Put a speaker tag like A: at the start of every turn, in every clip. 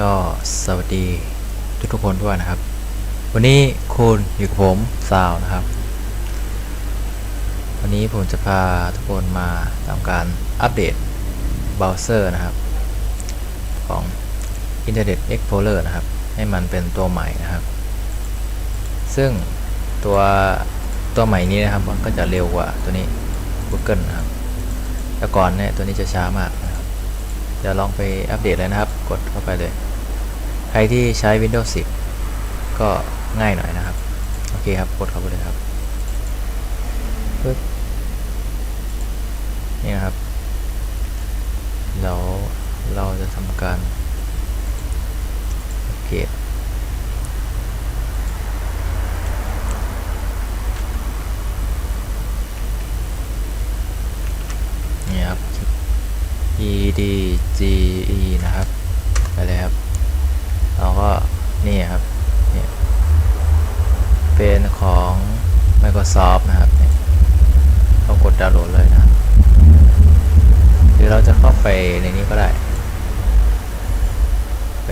A: ก็สวัสดีทุกทุกคนด้วยนะครับ วันนี้คุณอยู่กับผมซาวนะครับ วันนี้ผมจะพาทุกคนมาทำการอัปเดตเบราว์เซอร์นะครับ ของ Internet Explorer นะครับ ให้มันเป็นตัวใหม่นะครับ ซึ่งตัวตัวใหม่นี้นะครับมันก็จะเร็วกว่าตัวนี้ Google นะครับแต่ก่อนเนี่ยตัวนี้จะช้ามากนะครับเดี๋ยวลองไปอัปเดตเลยนะครับ กดเข้าไปเลย รที่ใช้ Windows 10 ก็ง่ายหน่อยนะครับ โอเคครับ กดเข้าไปเลยครับปึ๊บนี่นะครับแล้วเราจะทำการอัปเกรดนี่ครับ e d g e นะครับ ไปเลยครับ เราก็นี่ครับเนี่ยเป็นของ Microsoft นะครับเนี่ยเรากดดาวน์โหลดเลยนะหรือเราจะเข้าไปในนี้ก็ได้ไป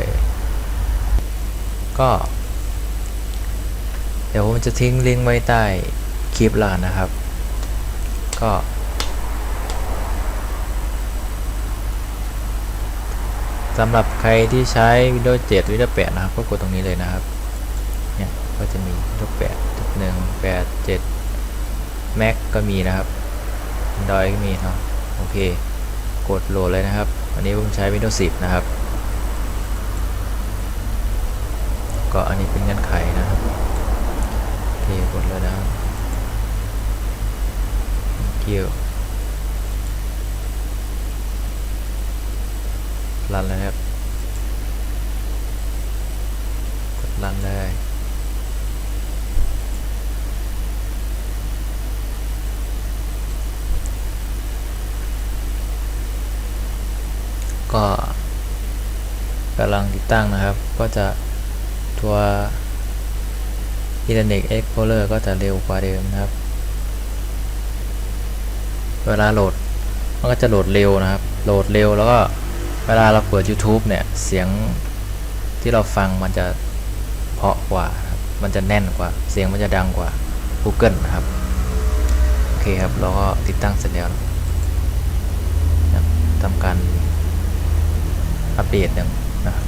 A: ก็ เดี๋ยวผมจะทิ้งลิงก์ไว้ใต้คลิปแล้วกันนะครับ ก็ สำหรับใครที่ใช้ Windows 7 Windows 8 นะครับ ก็กดตรงนี้เลยนะครับ เนี่ย ก็จะมี Windows 8 1 8 7 Mac ก็มีนะครับ Android ก็มีเนาะ โอเค กดโหลดเลยนะครับ อันนี้ผมใช้ Windows 10 นะครับ ก็อันนี้เป็นเงื่อนไขนะครับ โอเค กดเลยนะครับ thank you รันเลยครับ กดรันเลย ก็กำลังติดตั้งนะครับ ก็จะตัว Internet Explorer ก็จะเร็วกว่าเดิมนะครับ เวลาโหลด มันก็จะโหลดเร็วนะครับ โหลดเร็วแล้วก็ เวลาเราเปิด YouTube เนี่ย เสียงที่เราฟังมันจะเพาะกว่า มันจะแน่นกว่า เสียงมันจะดังกว่า Google นะครับ โอเคครับ เราก็ติดตั้งเสร็จแล้วทำการอัปเดตหนึ่งนะครับ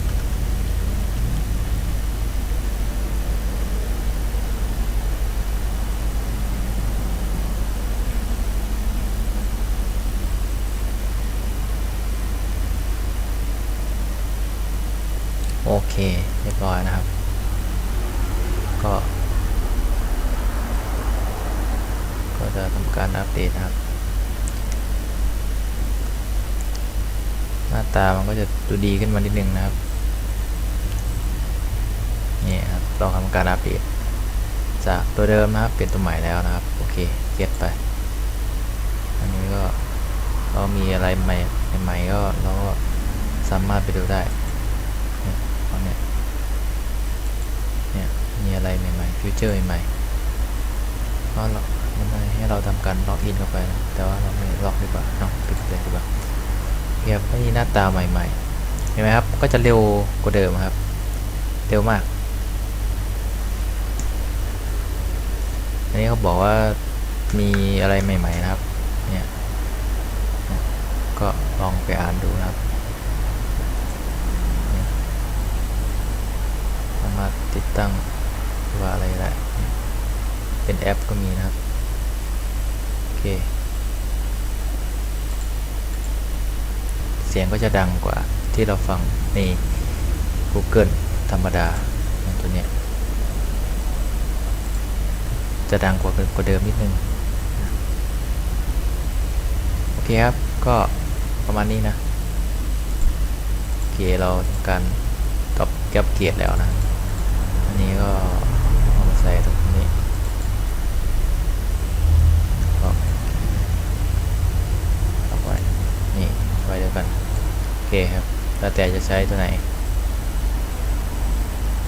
A: โอเค เรียบร้อยนะครับ ก็ ก็จะทำการอัปเดตนะครับ หน้าตามันก็จะดูดีขึ้นมานิดนึงนะครับ นี่ครับเราทำการอัปเดตจากตัวเดิมนะครับ เป็นตัวใหม่แล้วนะครับ โอเคเก็ตไป อันนี้ก็ก็มีอะไรใหม่ใหม่ก็เราก็สามารถไปดูได้ เนี่ยเนี้ยเนี่ย มีอะไรใหม่ๆ ฟิวเจอร์ใหม่ๆก็เรามันให้เราทำการล็อกอินเข้าไปนะ แต่ว่าเราไม่ล็อกดีกว่าเนาะปิดเลยดีกว่าเพียบไม่มีหน้าตาใหม่ๆ เห็นไหมครับ ก็จะเร็วกว่าเดิมครับ เร็วมาก อันนี้เขาบอกว่ามีอะไรใหม่ ๆ นะครับ เนี่ย ก็ลองไปอ่านดูนะครับ สามารถ ติดตั้งว่าอะไรได้เป็นแอปก็มีนะครับ โอเค เสียงก็จะดังกว่าที่เราฟังใน Google ธรรมดาตัวเนี้ยจะดังกว่ากว่าเดิมนิดนึง โอเคครับ ก็ประมาณนี้นะ โอเค เราทำการตอบแก็บเกียรติแล้วนะ นี้ก็เอามาใส่ตรงนี้ก็เอาไว้นี่ไว้เดียวกัน โอเคครับ แล้วแต่จะใช้ตัวไหน